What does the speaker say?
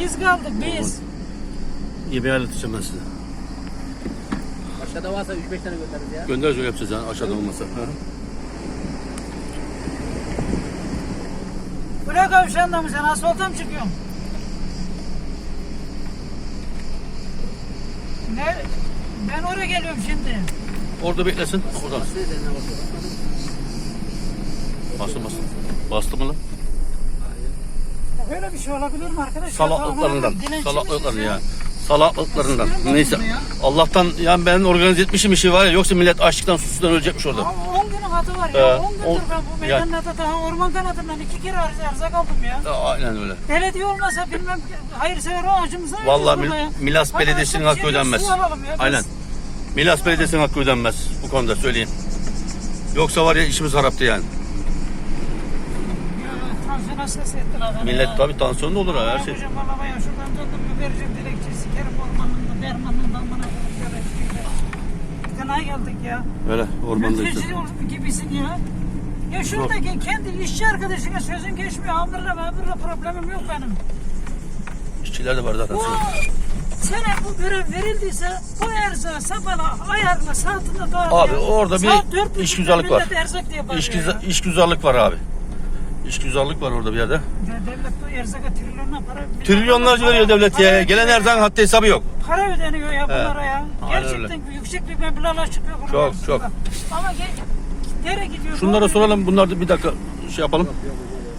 Biz kaldık biz. Yemeği halledeceğim ben size. Aşağıda varsa 3-5 tane göndeririz ya. Gönder öyle yapacağız yani aşağıda olmasa. Hı. Buraya kavşağında mı sen? Asfalta mı çıkıyorsun? Ne? Ben oraya geliyorum şimdi. Orada beklesin. Oradan. Bastım bastım. Bastım mı lan? Böyle bir şey olabilir mi arkadaş? Salaklıklarından. Salaklıklarından misiniz ya. Salaklıklarından. Neyse. Allah'tan yani ben organize etmişim işi var ya. Yoksa millet açlıktan susuzdan ölecekmiş orada. Abi 10 günün adı var Ee, ya. 10 gündür ben bu yani- meydanlarda daha orman kanadından iki kere arıza, arıza kaldım ya. Ya, Aynen öyle. Belediye olmasa bilmem hayırsever o acımıza Vallahi Mil-. Milas Belediyesi'nin hakkı şey ödenmez. Aynen. Milas Belediyesi'nin hakkı ödenmez. Bu konuda söyleyeyim. Yoksa var ya işimiz haraptı yani. Tansiyon hastası ettiler beni Millet ya. tabii tansiyonlu olur ha her şey. Yapacağım valla ya şuradan döndüm mü vereceğim dilekçe sikerim ormanında dermanında amına koyup gerektiğinde. Gına geldik ya. Öyle ormanda işte. Mülteci ol- gibisin ya. Ya şuradaki kendi işçi arkadaşına sözün geçmiyor. Amirle mamirle problemim yok benim. İşçiler de var zaten. Bu sana bu görev verildiyse bu erzağı sabahla ayarla saatinde dağıt Abi ya. orada bir Saat işgüzarlık var. işgüzarlık var abi. İşgüzarlık var orada bir yerde. Ya devlet bu erzaka trilyonlar para... Trilyonlarca veriyor devlet ya. Gelen erzakın haddi hesabı yok. Para ödeniyor ya bunlara ya. aynen Gerçekten yüksek bir meblağlar çıkıyor bunun Çok, arasında. çok. Ama nereye gidiyor? Şunlara soralım. Bunlar da bir dakika şey yapalım.